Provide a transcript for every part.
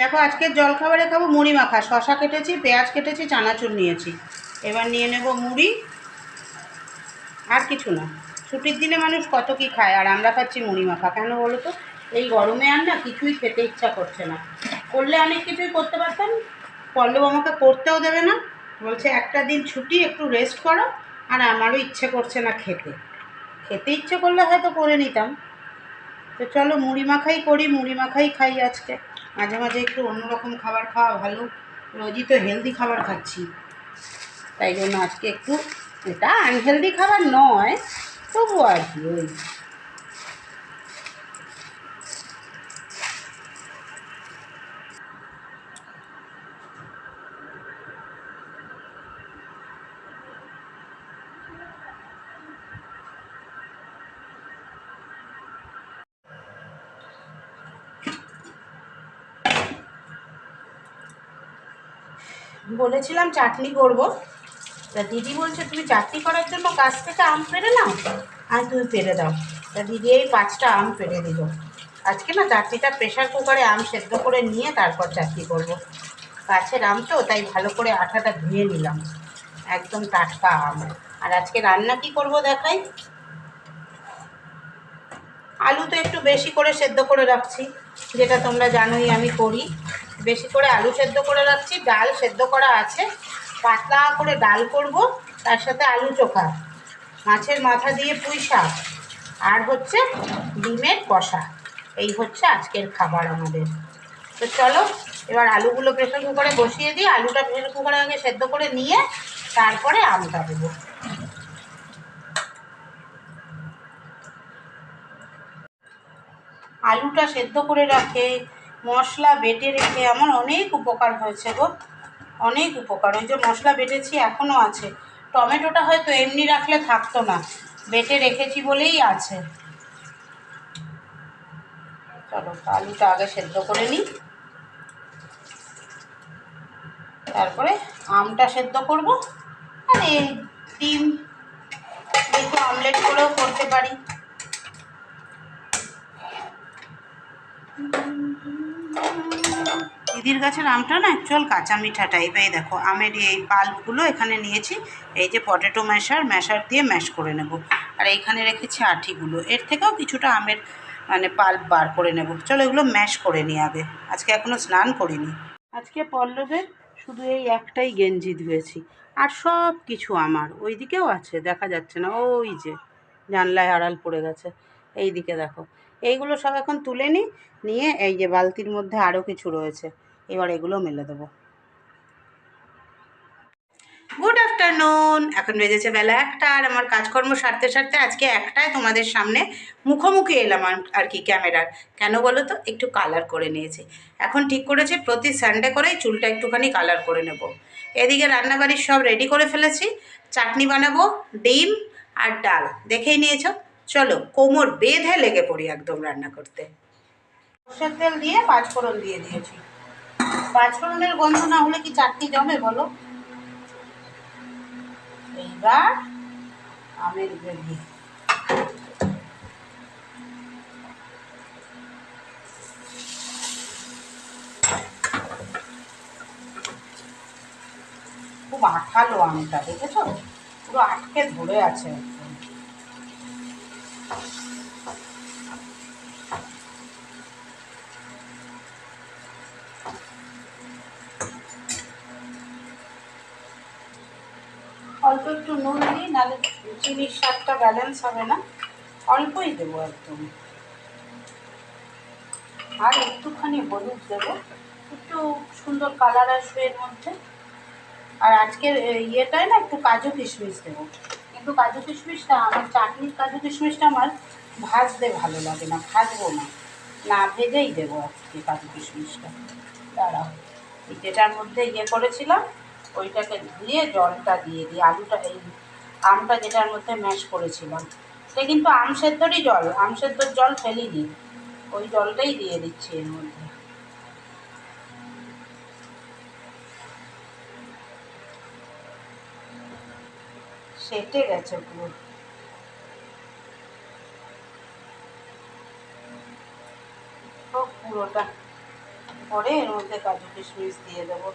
দেখো আজকের জলখাবারে খাব মুড়ি মাখা। শশা কেটেছি, পেঁয়াজ কেটেছি, চানাচুর নিয়েছি। এবার নিয়ে নেব মুড়ি। আর কিছু না। ছুটির দিনে মানুষ কত কি খায়, আর আমরা খাচ্ছি মুড়ি মাখা। কেন বলো তো? এই গরমে আর না কিছুই খেতে ইচ্ছা করছে না। করলে অনেক কিছুই করতে পারতাম। পল্লব আমাকে করতেও দেবে না। বলছে, একটা দিন ছুটি, একটু রেস্ট করো। আর আমারও ইচ্ছে করছে না খেতে। খেতে ইচ্ছে করলে হয়তো করে নিতাম। তো চলো, মুড়ি মাখাই করি, মুড়ি মাখাই খাই আজকে। মাঝে মাঝে একটু অন্যরকম খাবার খাওয়া ভালো। রোজই তো হেলদি খাবার খাচ্ছি। তাই জন্য আজকে একটু এটা আনহেলদি খাবার নয় তবু আর কি, ওই। বলেছিলাম চাটনি করব। তা দিদি বলছে, তুমি চাটনি করার জন্য গাছ থেকে আম পেরে নাও আর তুমি পেরে দাও। তা দিদি এই পাঁচটা আম পেরে দিল। আজকে না চাটনিটা প্রেশার কুকারে আম সেদ্ধ করে নিয়ে তারপর চাটনি করব। গাছের আম তো, তাই ভালো করে আঠাটা ধুয়ে নিলাম। একদম টাটকা আম। আর আজকে রান্না কি করব দেখাই? আলু তো একটু বেশি করে সেদ্ধ করে রাখছি, যেটা তোমরা জানোই আমি করি। বেশি করে আলু সেদ্ধ করে রাখছি, ডাল সেদ্ধ করা আছে। পাতলা করে ডাল করব, তার সাথে আলু চোখা, মাছের মাথা দিয়ে পুঁই শাক, আর হচ্ছে ডিমের কষা। এই হচ্ছে আজকের খাবার আমাদের। তো চলো, এবার আলুগুলো প্রেশার কুকারে বসিয়ে দিই। আলুটা প্রেশার কুকারে আগে সেদ্ধ করে নিয়ে তারপরে আমটা দেবো আলুটা সেদ্ধ করে রাখে মশলা বেটে রেখে আমার অনেক উপকার হয়েছে গো। অনেক উপকার। ওই যে মশলা বেটেছি এখনও আছে। টমেটোটা হয়তো এমনি রাখলে থাকতো না। বেটে রেখেছি বলেই আছে। চলো, আলুটা আগে সেদ্ধ করে নিই। তারপরে আমটা সেদ্ধ করব। আর এই ডিম একটু অমলেট করেও করতে পারি। দিদির গাছের আমটা না অ্যাকচুয়াল কাঁচা মিঠা টাইপ এই দেখো, আমের এই পাল্পগুলো এখানে নিয়েছি, এই যে পটেটো ম্যাশার ম্যাশার দিয়ে ম্যাশ করে নেব। আর এইখানে রেখেছি আঠিগুলো, এর থেকেও কিছুটা আমের মানে পাল্প বার করে নেব। চলো এগুলো ম্যাশ করে নিই আগে, আজকে এখনও স্নান করিনি। আজকে পল্লবের শুধু এই একটাই গেঞ্জি ধুয়েছি, আর সব কিছু আমার ওই দিকেও আছে, দেখা যাচ্ছে না, ওই যে জানলায় আড়াল পড়ে গেছে এই দিকে দেখো। এইগুলো সব এখন তুলে নিই নিয়ে এই যে বালতির মধ্যে আরও কিছু রয়েছে, এবার এগুলো মেলে দেবো। গুড আফটারনুন এখন বেজেছে বেলা একটা আর আমার কাজকর্ম সারতে সারতে আজকে একটাই তোমাদের সামনে মুখোমুখি এলাম আর- কি ক্যামেরার। কেন বলো তো? একটু কালার করে নিয়েছি। এখন ঠিক করেছি প্রতি সানডে করেই চুলটা একটুখানি কালার করে নেব। এদিকে রান্নাবাড়ির সব রেডি করে ফেলেছি। চাটনি বানাবো, ডিম আর ডাল। দেখেই নিয়েছো? চলো, কোমর বেঁধে লেগে পড়ি একদম রান্না করতে। সর্ষের তেল দিয়ে পাঁচফোড়ন দিয়ে দিয়েছি। পাঁচফোড়নের গন্ধ না হলে কি চাটনি জমে বলো? এইবার আমের গ্রেভি। খুব আঠালো আমটা, দেখেছ? পুরো আটকে ধরে আছে। অল্প একটু নুন দিই, নাহলে চিনির স্বাদটা ব্যালেন্স হবে না। অল্পই দেবো একদম। আর একটুখানি হলুদ দেবো। একটু সুন্দর কালার আসবে এর মধ্যে। আর আজকের ইয়েটায় না একটু কাজু কিশমিশ দেবো। কিন্তু কাজু কিশমিশটা, আমার চাটনির কাজু কিশমিশটা আমার ভাজতে ভালো লাগে না, ভাজবো না। না ভেজেই দেবো আজকে কাজু কিশমিশটা। দাঁড়াও যেটার মধ্যে ইয়ে করেছিলাম ওইটাকে ধুয়ে জলটা দিয়ে দিই, আলুটা এই আমটা যেটার মধ্যে ম্যাশ করেছিলাম। সে কিন্তু আম সেদ্ধরই জল, আম সেদ্ধর জল ফেলিনি। ওই জলটাই দিয়ে দিচ্ছি এর মধ্যে। সেটে গেছে পুরো। পুরোটা করে এর মধ্যে কাজু কিশমিশ দিয়ে দেবো।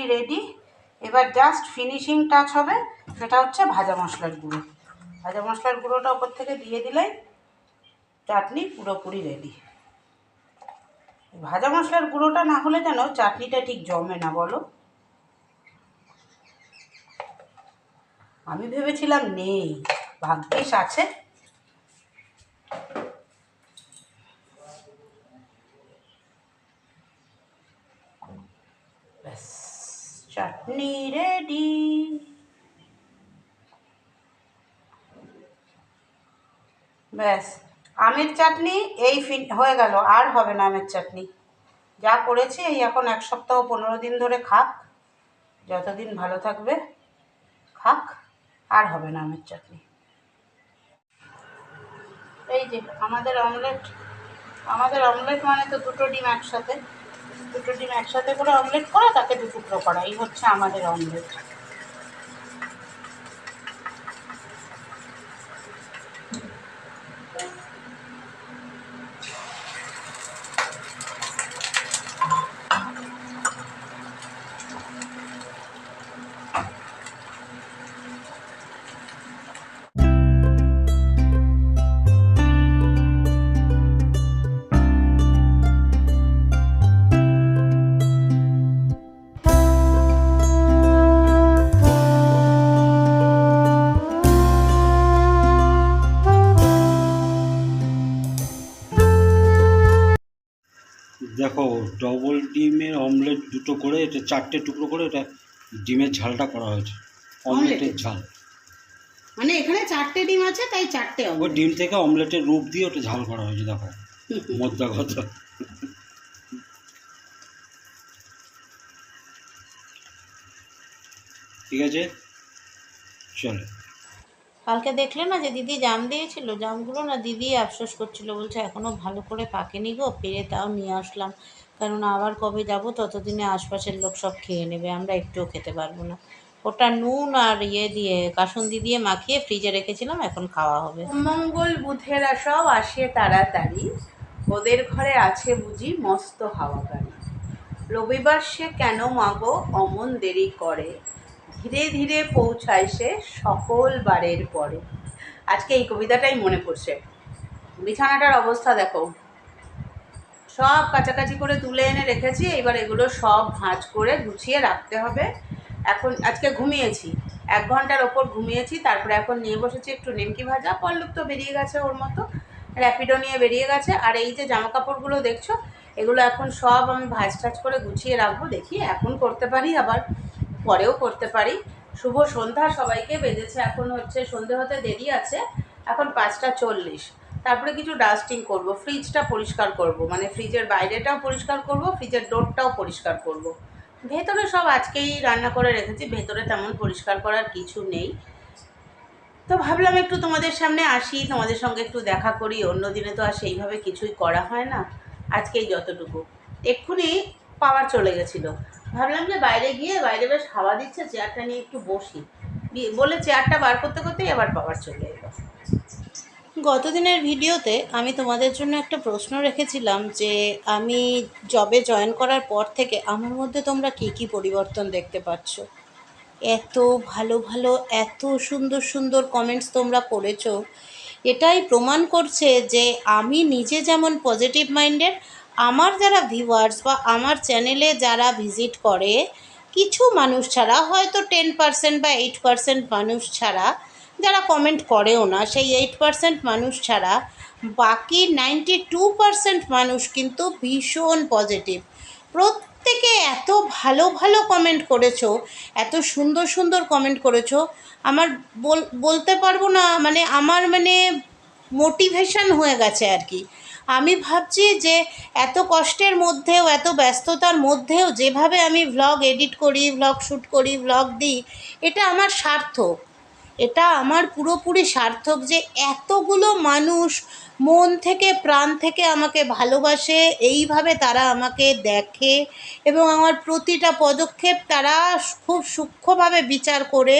চাটনি রেডি এবার জাস্ট ফিনিশিং টাচ হবে, সেটা হচ্ছে ভাজা মশলার গুঁড়ো। ভাজা মশলার গুঁড়োটা ওপর থেকে দিয়ে দিলেই চাটনি পুরোপুরি রেডি ভাজা মশলার গুঁড়োটা না হলে যেন চাটনিটা ঠিক জমে না, বলো। আমি ভেবেছিলাম নেই, ভাগ্যিস আছে ব্যাস চাটনি রেডি ব্যাস, আমের চাটনি এই ফিন হয়ে গেল, আর হবে না আমের চাটনি। যা করেছি এই এখন এক সপ্তাহ পনেরো দিন ধরে খাক, যতদিন ভালো থাকবে, খাক, আর হবে না আমের চাটনি। এই যে, আমাদের অমলেট আমাদের অমলেট মানে তো দুটো ডিম একসাথে। দুটো ডিম একসাথে করে অমলেট করা তাকে দু টুকরো করা। এই হচ্ছে আমাদের অমলেট অমলেট দুটো করে এটা চারটে টুকরো করে এটা ডিমের ঝালটা করা হয়েছে। অমলেটের? ঝাল। মানে এখানে চারটে ডিম আছে তাই চারটে ওই ডিম থেকে অমলেটের রূপ দিয়ে ওটা ঝাল করা হয়েছে দেখো। মদ্দাগত। ঠিক আছে? চলো। কালকে দেখলে না যে দিদি জাম দিয়েছিল? জামগুলো না দিদি আফসোস করছিল। বলছে এখনও ভালো করে পাকেনি গো পেরে তাও নিয়ে আসলাম। কেননা আবার কবে যাব ততদিনে আশপাশের লোক সব খেয়ে নেবে, আমরা একটুও খেতে পারব না। ওটা নুন আর ইয়ে দিয়ে, কাসুন্দি দিয়ে মাখিয়ে ফ্রিজে রেখেছিলাম, এখন খাওয়া হবে। মঙ্গল বুধেরা সব আসে তাড়াতাড়ি। ওদের ঘরে আছে বুঝি মস্ত হাওয়া গাড়ি রবিবার সে কেন মাগো, অমন দেরি করে। ধীরে ধীরে পৌঁছায় সে সকল বারের পরে। আজকে এই কবিতাটাই মনে পড়ছে। বিছানাটার অবস্থা দেখো। সব কাছাকাছি করে তুলে এনে রেখেছি, এবার এগুলো সব ভাঁজ করে গুছিয়ে রাখতে হবে। এখন আজকে ঘুমিয়েছি, এক ঘণ্টার ওপর ঘুমিয়েছি, তারপরে এখন নিয়ে বসেছি একটু নিমকি ভাজা, পল্লব তো বেরিয়ে গেছে ওর মতো, র্যাপিডো নিয়ে বেরিয়ে গেছে, আর এই যে জামা কাপড়গুলো দেখছ, এগুলো এখন সব আমি ভাজ টাজ করে গুছিয়ে রাখব, দেখি এখন করতে পারি, আবার পরেও করতে পারি। শুভ সন্ধ্যা সবাইকে, বেজেছে এখন হচ্ছে সন্ধে হতে দেরি আছে, এখন পাঁচটা চল্লিশ। তারপরে কিছু ডাস্টিং করব ফ্রিজটা পরিষ্কার করব মানে ফ্রিজের বাইরেটাও পরিষ্কার করব ফ্রিজের ডোরটাও পরিষ্কার করব। ভেতরে সব আজকেই রান্না করে রেখেছি, ভেতরে তেমন পরিষ্কার করার কিছু নেই। তো ভাবলাম একটু তোমাদের সামনে আসি, তোমাদের সঙ্গে একটু দেখা করি, অন্য দিনে তো আর সেইভাবে কিছুই করা হয় না, আজকেই যতটুকু। এক্ষুনি পাওয়ার চলে গেছিল। ভাবলাম যে বাইরে গিয়ে, বাইরে বেশ হাওয়া দিচ্ছে চেয়ারটা নিয়ে একটু বসি। বলে চেয়ারটা বার করতে করতেই আবার পাওয়ার চলে এলো। গতদিনের ভিডিওতে আমি তোমাদের জন্য একটা প্রশ্ন রেখেছিলাম যে আমি জবে জয়েন করার পর থেকে আমার মধ্যে তোমরা কী কী পরিবর্তন দেখতে পাচ্ছ এত ভালো ভালো, এত সুন্দর সুন্দর কমেন্টস তোমরা করেছ। এটাই প্রমাণ করছে যে আমি নিজে যেমন পজিটিভ মাইন্ডের আমার যারা ভিউয়ার্স বা আমার চ্যানেলে যারা ভিজিট করে, কিছু মানুষ ছাড়া, হয়তো টেন পার্সেন্ট বা এইট পার্সেন্ট মানুষ ছাড়া যারা কমেন্ট করেও না, সেই এইট পার্সেন্ট মানুষ ছাড়া বাকি নাইনটি টু পার্সেন্ট মানুষ কিন্তু ভীষণ পজিটিভ প্রত্যেকে এত ভালো ভালো কমেন্ট করেছ, এত সুন্দর সুন্দর কমেন্ট করেছ, আমার বল, বলতে পারব না মানে আমার মানে মোটিভেশন হয়ে গেছে আর কি। আমি ভাবছি যে এত কষ্টের মধ্যেও, এত ব্যস্ততার মধ্যেও যেভাবে আমি ভ্লগ এডিট করি ভ্লগ শ্যুট করি ভ্লগ দিই, এটা আমার সার্থক এটা আমার পুরোপুরি সার্থক যে এতগুলো মানুষ মন থেকে, প্রাণ থেকে আমাকে ভালোবাসে, এইভাবে তারা আমাকে দেখে এবং আমার প্রতিটা পদক্ষেপ তারা খুব সূক্ষ্মভাবে বিচার করে,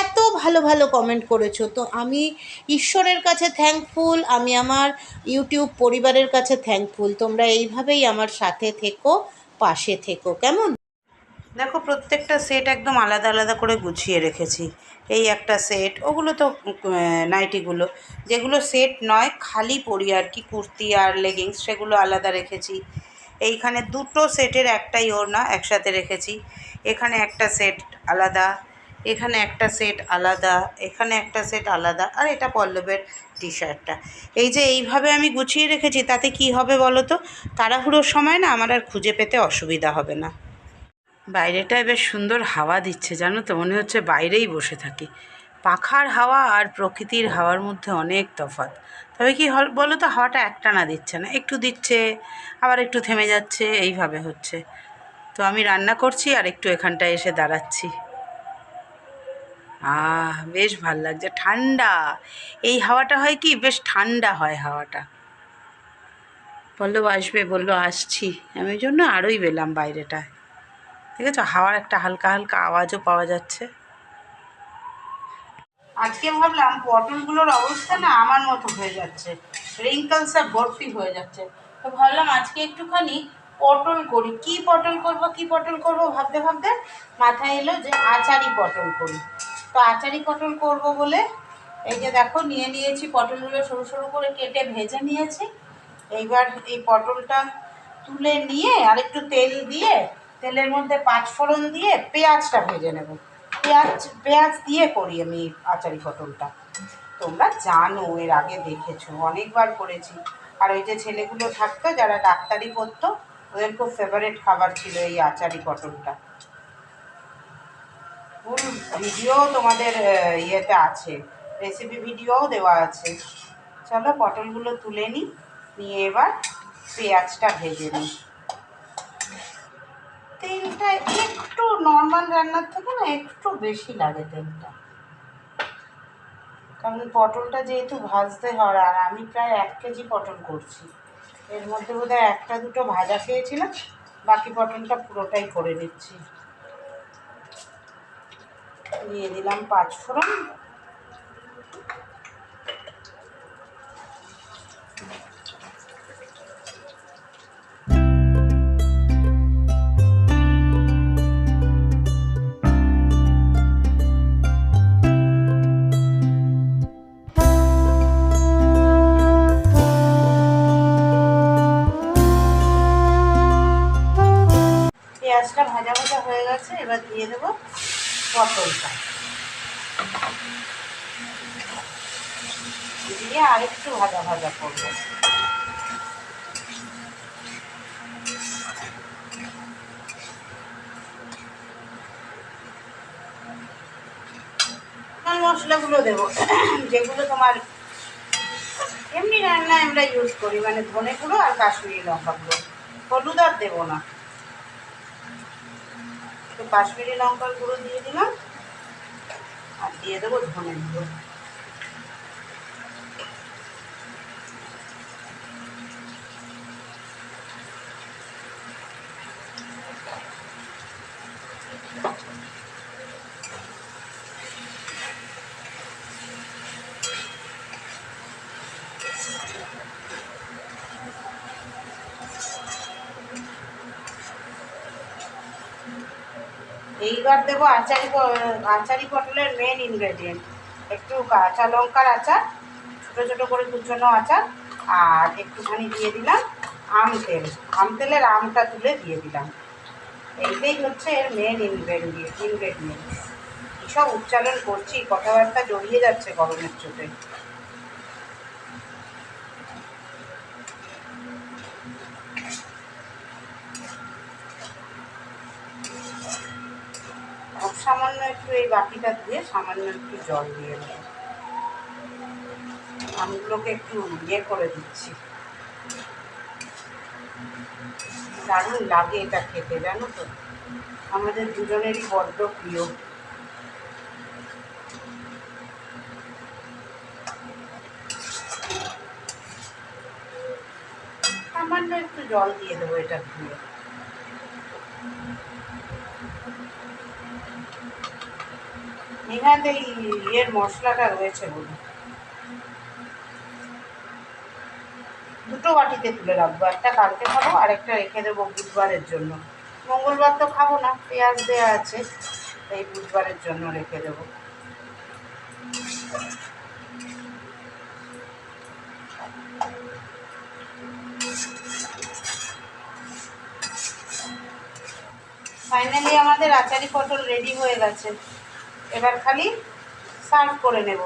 এত ভালো ভালো কমেন্ট করেছ। তো আমি ঈশ্বরের কাছে থ্যাঙ্কফুল আমি আমার ইউটিউব পরিবারের কাছে থ্যাঙ্কফুল তোমরা এইভাবেই আমার সাথে থেকো, পাশে থেকো। কেমন? দেখো, প্রত্যেকটা সেট একদম আলাদা আলাদা করে গুছিয়ে রেখেছি। এই একটা সেট ওগুলো তো নাইটিগুলো। যেগুলো সেট নয়, খালি পরি আর কি, কুর্তি আর লেগিংস সেগুলো আলাদা রেখেছি। এইখানে দুটো সেটের একটাই ওড়না একসাথে রেখেছি। এখানে একটা সেট আলাদা, এখানে একটা সেট আলাদা, এখানে একটা সেট আলাদা, আর এটা পল্লবের টি শার্টটা এই যে এইভাবে আমি গুছিয়ে রেখেছি, তাতে কি হবে বলো তো? তাড়াহুড়োর সময় না আমার আর খুঁজে পেতে অসুবিধা হবে না। বাইরেটায় বেশ সুন্দর হাওয়া দিচ্ছে, জানো তো? মনে হচ্ছে বাইরেই বসে থাকি। পাখার হাওয়া আর প্রকৃতির হাওয়ার মধ্যে অনেক তফাৎ। তবে কি হল, বলো তো, হাওয়াটা একটানা দিচ্ছে না? একটু দিচ্ছে, আবার একটু থেমে যাচ্ছে, এইভাবে হচ্ছে। তো আমি রান্না করছি আর একটু এখানটায় এসে দাঁড়াচ্ছি। আহ, বেশ ভালো লাগছে। ঠান্ডা। এই হাওয়াটা হয় কি? বেশ ঠান্ডা হয় হাওয়াটা। বলল আসবে, বলল, আসছি। আমি জন্য আরোই বেলাম বাইরেটায়। ঠিক আছে? হাওয়ার একটা হালকা হালকা আওয়াজও পাওয়া যাচ্ছে। আজকে ভাবলাম পটলগুলোর অবস্থা না আমার মতো হয়ে যাচ্ছে। রিঙ্কলস আর ভর্তি হয়ে যাচ্ছে। তো ভাবলাম আজকে একটুখানি পটল করি। কি পটল করব, কি পটল করব ভাবতে ভাবতে মাথায় এলো যে আচারি পটল করি। তো আচারি পটল করব বলে এই যে দেখো, নিয়ে নিয়েছি পটলগুলো সরু সরু করে কেটে ভেজে নিয়েছি। এইবার এই পটলটা তুলে নিয়ে আর একটু তেল দিয়ে তেলের মধ্যে পাঁচ ফোড়ন দিয়ে পেঁয়াজটা ভেজে নেব। পেঁয়াজ পেঁয়াজ দিয়ে করি আমি আচারি পটলটা। তোমরা জানো, এর আগে দেখেছ, অনেকবার করেছি। আর ওই যে ছেলেগুলো থাকতো, যারা ডাক্তারি পড়তো ওদের খুব ফেভারেট খাবার ছিল এই আচারি পটলটা। ফুল ভিডিও তোমাদের ইয়েতে আছে রেসিপি ভিডিওও দেওয়া আছে। চলো পটলগুলো তুলে নিই নিয়ে এবার পেঁয়াজটা ভেজে নিই তেলটা একটু নর্মাল রান্নার থেকে না একটু বেশি লাগে তেলটা। কারণ পটলটা যেহেতু ভাজতে হয়, আর আমি প্রায় এক কেজি পটল করছি। এর মধ্যে বোধহয় একটা দুটো ভাজা খেয়েছিলাম, বাকি পটলটা পুরোটাই করে নিচ্ছি। দিয়ে দিলাম পাঁচ ভাজা ভাজা হয়ে গেছে, এবার দিয়ে দেবো পটলটা। দিয়ে আরেকটু ভাজা ভাজা করব মশলাগুলো দেবো। যেগুলো তোমার এমনি রান্নায় আমরা ইউজ করি মানে ধনে গুঁড়ো আর কাশ্মীরি লঙ্কা গুঁড়ো হলুদ আর দেবো না। কাশ্মীরি লঙ্কার গুঁড়ো দিয়ে দিলাম। আর দিয়ে দেবো ধনে গুঁড়ো। এইবার দেবো আচারি আচারি পটলের মেন ইনগ্রেডিয়েন্ট একটু কাঁচা লঙ্কার আচার, ছোটো ছোটো করে কুচনো আচার, আর একটুখানি দিয়ে দিলাম আম তেল। আম তেলের আমটা তুলে দিয়ে দিলাম। এইটাই হচ্ছে এর মেন ইনগ্রেডিয়েন্ট ইনগ্রেডিয়েন্ট সব উচ্চারণ করছি, কথাবার্তা জড়িয়ে যাচ্ছে গরমের চোটে। সামান্য একটু এই বাটিটা দিয়ে সামান্য একটু জল দিয়ে নেব আমগুলোকে একটু ইয়ে করে দিচ্ছি। দারুণ লাগে এটা খেতে, জানো তো? আমাদের দুজনেরই বড্ড প্রিয়। সামান্য একটু জল দিয়ে দেবো এটা ধুয়ে নিহাতে এই ইয়ের মশলাটা রয়েছে বলে দুটো বাটিতে তুলে রাখব, একটা কালকে খাব আর একটা রেখে দেবো বুধবারের জন্য। মঙ্গলবার তো খাব না, পেঁয়াজ দেওয়া আছে, এই বুধবারের জন্য রেখে দেবো। ফাইনালি আমাদের আচারি পটল রেডি হয়ে গেছে। এবার খালি সার্ভ করে নেব।